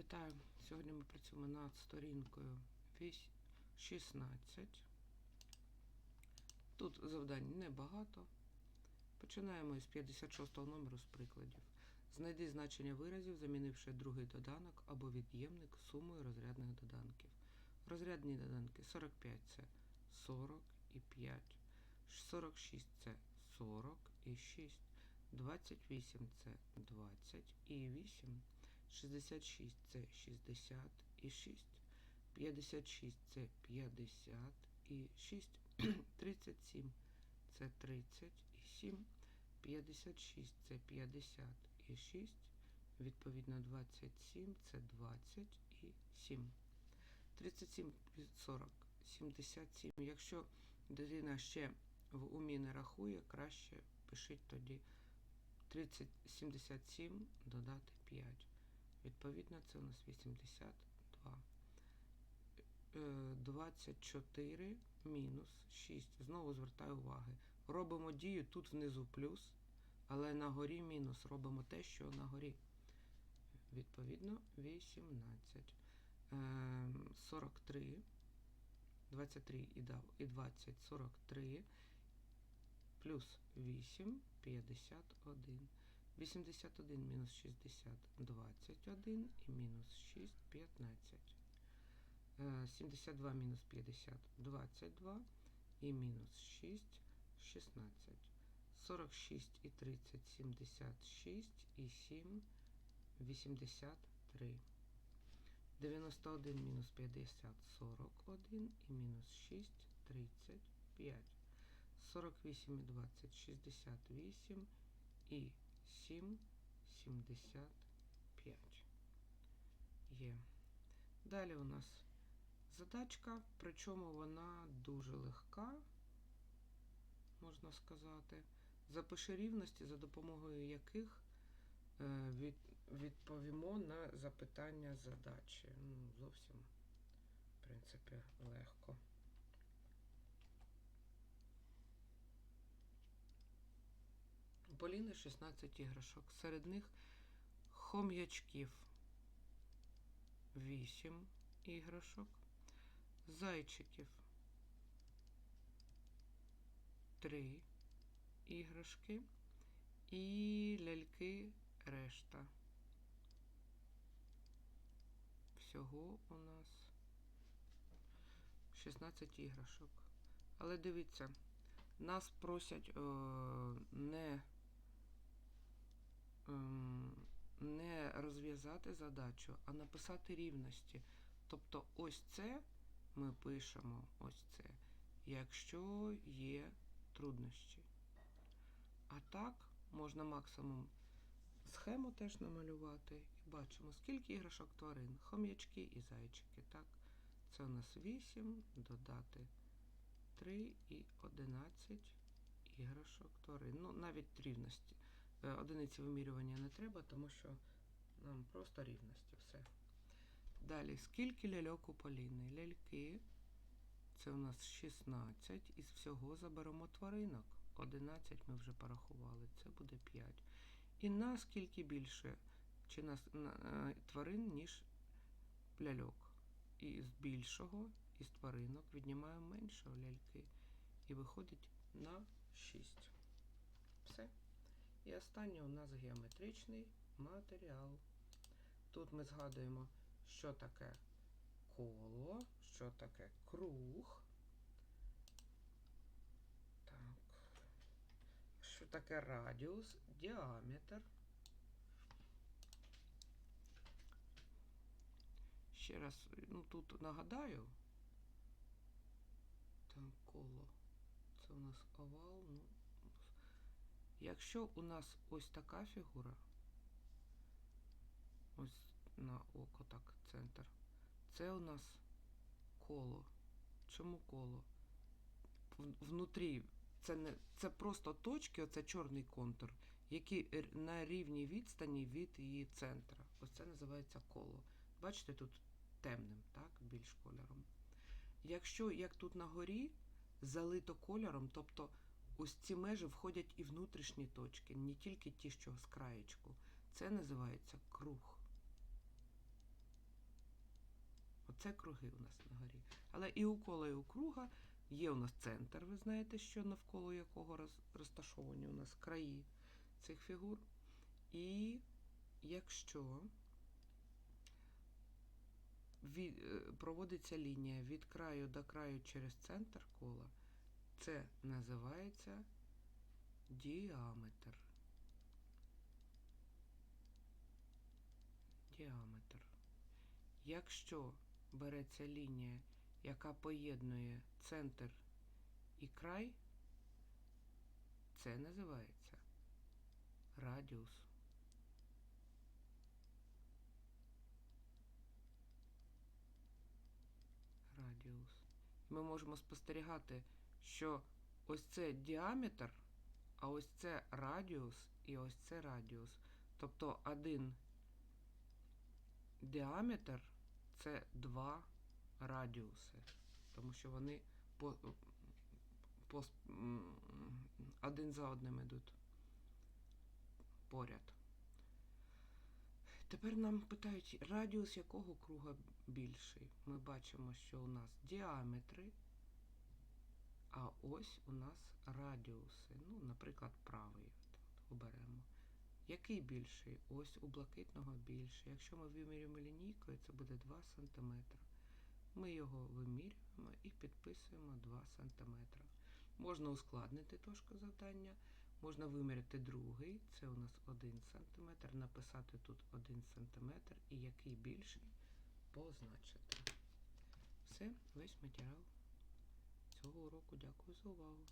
Вітаю! Сьогодні ми працюємо над сторінкою вісь- 16. Тут завдань небагато. Починаємо із 56 номеру з прикладів. Знайди значення виразів, замінивши другий доданок або від'ємник сумою розрядних доданків. Розрядні доданки 45 це 40 і 5, 46 це 40 і 6, 28 це 20 і 8. 66 це 60 і 6, 56 це 50 і 6, 37 це 30 і 7, 56 це 50 і 6, відповідно 27 це 20 і 7. 37 плюс 40, 77. Якщо дитина ще в умі не рахує, краще пишіть тоді 30, 77 додати 5. Відповідно, це у нас 82. Е, 24 мінус 6. Знову звертаю уваги. Робимо дію тут внизу плюс, але на горі мінус. Робимо те, що на горі. Відповідно, 18. Е, 43. 23 і дав- і 20, 43. Плюс 8, 51. 81 мінус 60 21 і мінус 6 15. Е, 72 мінус 50 22 і мінус 6 16. 46 і 30 76 і 7 83. 91 мінус 50 41 і мінус 6 35. 48 і 20 68 і 7, 75. Є. Далі у нас задачка, причому вона дуже легка, можна сказати. Запиши рівності, за допомогою яких е, від, відповімо на запитання задачі. Ну, зовсім, в принципі, легко. Поліни 16 іграшок. Серед них хом'ячків 8 іграшок, зайчиків 3 іграшки і ляльки решта. Всього у нас 16 іграшок. Але дивіться, нас просять е, не не розв'язати задачу, а написати рівності. Тобто ось це ми пишемо ось це, якщо є труднощі. А так можна максимум схему теж намалювати і бачимо, скільки іграшок тварин, хом'ячки і зайчики. Так? Це у нас 8, додати 3 і 11 іграшок тварин. Ну, навіть рівності. Е, Одиниці вимірювання не треба, тому що нам просто рівності все. Далі, скільки ляльок у Поліни? Ляльки. Це у нас 16. Із всього заберемо тваринок. 11 ми вже порахували, це буде 5. І наскільки більше чи нас, на, е, тварин, ніж ляльок. І з більшого, із тваринок віднімаємо меншого ляльки. І виходить на 6. І останнє у нас геометричний матеріал. Тут ми згадуємо, що таке коло, що таке круг. Так. Що таке радіус, діаметр. Ще раз, ну тут нагадаю. Так, коло. Це у нас овал. Ну, Якщо у нас ось така фігура, ось на око так, центр, це у нас коло. Чому коло? Внутрі це не це просто точки, оце чорний контур, які на рівній відстані від її центра. Ось це називається коло. Бачите, тут темним, так, більш кольором. Якщо, як тут на горі, залито кольором, тобто ось ці межі входять і внутрішні точки, не тільки ті, що з краєчку. Це називається круг. це круги у нас на горі. Але і у кола, і у круга є у нас центр, ви знаєте, що навколо якого розташовані у нас краї цих фігур. І якщо е, проводиться лінія від краю до краю через центр кола, це називається діаметр. Діаметр. Якщо береться лінія, яка поєднує центр і край, це називається радіус. Радіус. Ми можемо спостерігати, що ось це діаметр, а ось це радіус і ось це радіус. Тобто один діаметр це два радіуси, тому що вони по, по, один за одним йдуть поряд. Тепер нам питають, радіус якого круга більший. Ми бачимо, що у нас діаметри, а ось у нас радіуси. Ну, наприклад, правий оберемо. Який більший? Ось у блакитного більше. Якщо ми вимірюємо лінійкою, це буде 2 см. Ми його вимірюємо і підписуємо 2 см. Можна ускладнити трошки завдання. Можна виміряти другий, це у нас 1 см, написати тут 1 см і який більший позначити. Все, весь матеріал цього уроку. Дякую за увагу.